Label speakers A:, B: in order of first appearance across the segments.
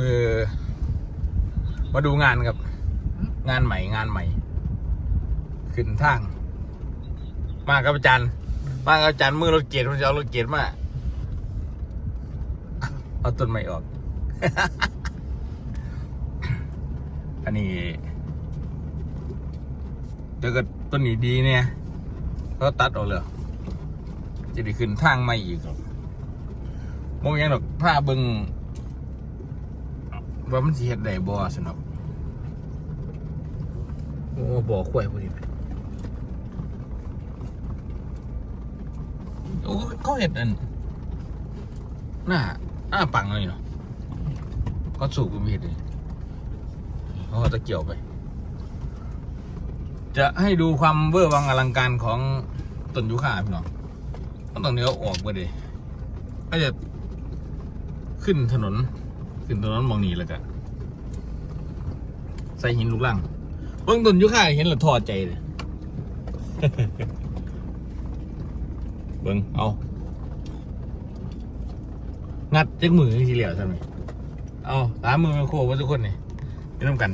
A: มือ มาดูงานครับ งานใหม่งานใหม่ ขึ้นทาง มากับอาจารย์ มากับอาจารย์มือรถเกียร์ผมจะเอารถเกียร์มาเอาต้นใหม่ออก อันนี้เดี๋ยวก็ต้นนี้ดีเนี่ยเขาตัดออกเลยจะได้ขึ้นทางใหม่อีกครับมองยังดอกถ้าเบิง ว่ามันสิเฮ็ดได้บ่สนับโอ้บ่อข่วยพอดีโอ้เขาเฮ็ดอันหน้าหน้าปังเลยเนาะก็สูบก็มีเฮ็ดเลยเขาเอาตะเกียวไป จะให้ดูความเวอร์วังอลังการของต้นยูคาพี่น้องต้องตรงนี้เอาออกไปเลยก็จะขึ้นถนน ขึ้นถนนมองนี้แล้วก็ใส่หินลูกลังเบื้องต้นอยุค่าเห็นแล้วทอดใจเลยเบิ้งเอา งัดจักมือทีเหลียวใช่ไหมเอาตามมือมาโคว่าทุกคนนี่ไม่ต้องกัน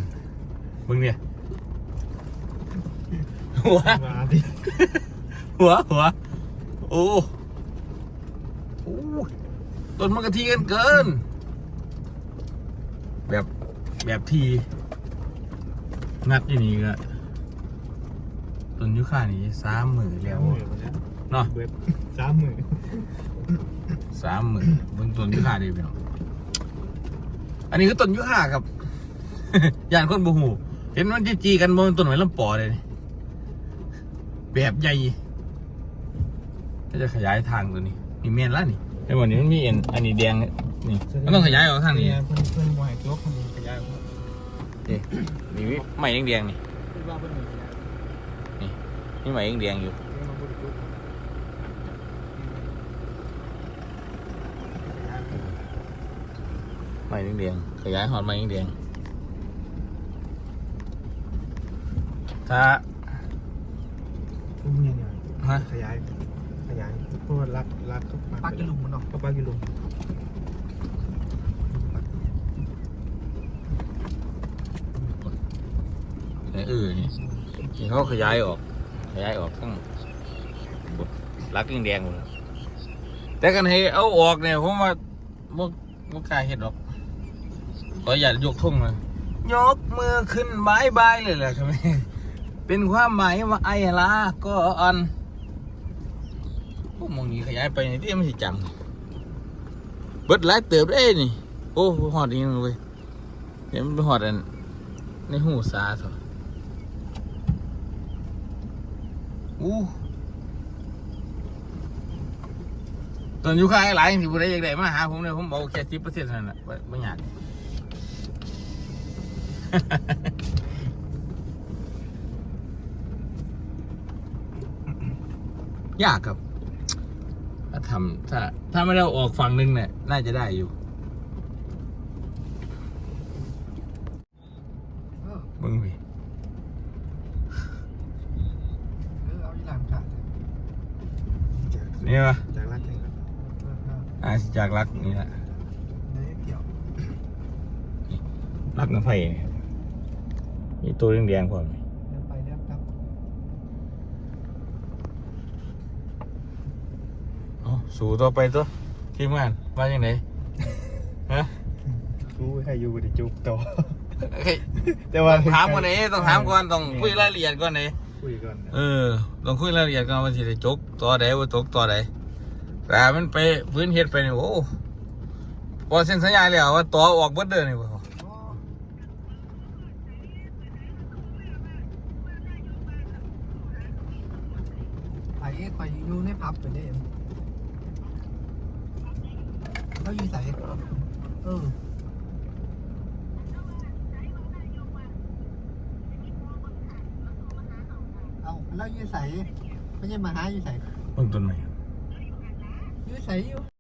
A: เบิ้งเนี่ยหัว
B: มาดิ
A: หัวหัวโอ้โอ้ต้นมะกะทีกันเกิน แบบแบบทีงัดอย่างนี้ก็ต้นยุค่านี้สามหมื่นแล้วเนาะ
B: เว็บสามหมื่น
A: สามหมื่นเบิ่งต้นยุค่าดีไปเนาะอันนี้คือต้นยุค่าครับย่านคนบูหูเห็นมันจีจีกันบนต้นไม้ลำปอเลยนี่แบบใหญ่ก็จะขยายทางตัวนี้นี่เมียนละนี่ไอ้วันนี้มันมีเอ็นอันนี้แดง นี่มันต้องขยายออกทางนี้
B: เพื่อนเพื่อนวายตัวคนนี้ขยายออกมา
A: นี่มีไม้แดงๆนี่
B: คิดว่าเพื่อนหนึ่งขยาย
A: มีไม้แดงๆอยู่
B: เรื่องมาบริจุ
A: ไม้แดงๆขยายหอดไม้แดงๆถ้า
B: อุ้มเนี่ยเนี่ย
A: ฮะ
B: ขยายขยายเพราะว่ารักรักเขาปักกิลุมมันออกเขาปักกิลุ
A: เออนี่นี่เขาขยายออก ขยายออกทั้งรักแดงหมดแล้วแต่กันให้เอาออกเนี่ยผมว่าบ่บ่กล้าเฮ็ดหรอกขออย่ายกทุ่งเลยยกมือขึ้นบายบายเลยแหละครับเป็นความหมายว่าไอ้ลาก็อันพวกมองนี้ขยายไปนี่ที่มันสิจังเบิดหลายเติบได้นี่ โอ้หอดอีกนึงเว้ยเดี๋ยวมันไปหอดอันในหูซาเถอะ อู้ตอนอยู่ค่ายหลายสิบุได้อยากได้มาหาผมเลยผมบอกแค่สิบเปอร์เซ็นต์นั่นแหละไม่อยากยากครับ ถ้าทำถ้า ถ้าไม่ได้ออกฝั่งหนึงเนี่ย น่าจะได้อยู่มึงพี่
B: เออเอาอีหลานขาด
A: นี่วะ
B: จากรักเองครับ
A: อาสิจากรักนี่แหละ
B: ได้เกี่ยว
A: รักน้ำไผ่นี่ครับนี่ตัวแดงๆพร้อมนี่
B: เดินไปเดินครับ
A: เอาสู่ต่อไปตัวทีมงานว่าอย่างไรฮะ
B: รู้ใครอยู่กับจุกต่อ
A: เฮ้ย
B: แต่ว่า
A: ต้องถามก่อนไหนต้องถามก่อนต้องคุยรายละเอียดก่อนไหน
B: คุยก่อน
A: เออต้องคุยรายละเอียดก่อนว่าสิได้จกตัวใดว่าจกตัวใดแต่มันไปพื้นเฮ็ดไปนี่โอ้พอเซ็นสัญญาแล้วว่าตัวออกเบิดเด้อนี่บ่
B: ไอ้คอยอยู่ในพับไปได้เขาอยู่ใส่เออเอา แล้วอยู่ใส่ไม่ใช่มาหาอยู่ใส่
A: เบิ่งต้นใหม่
B: อยู่ใส่อยู่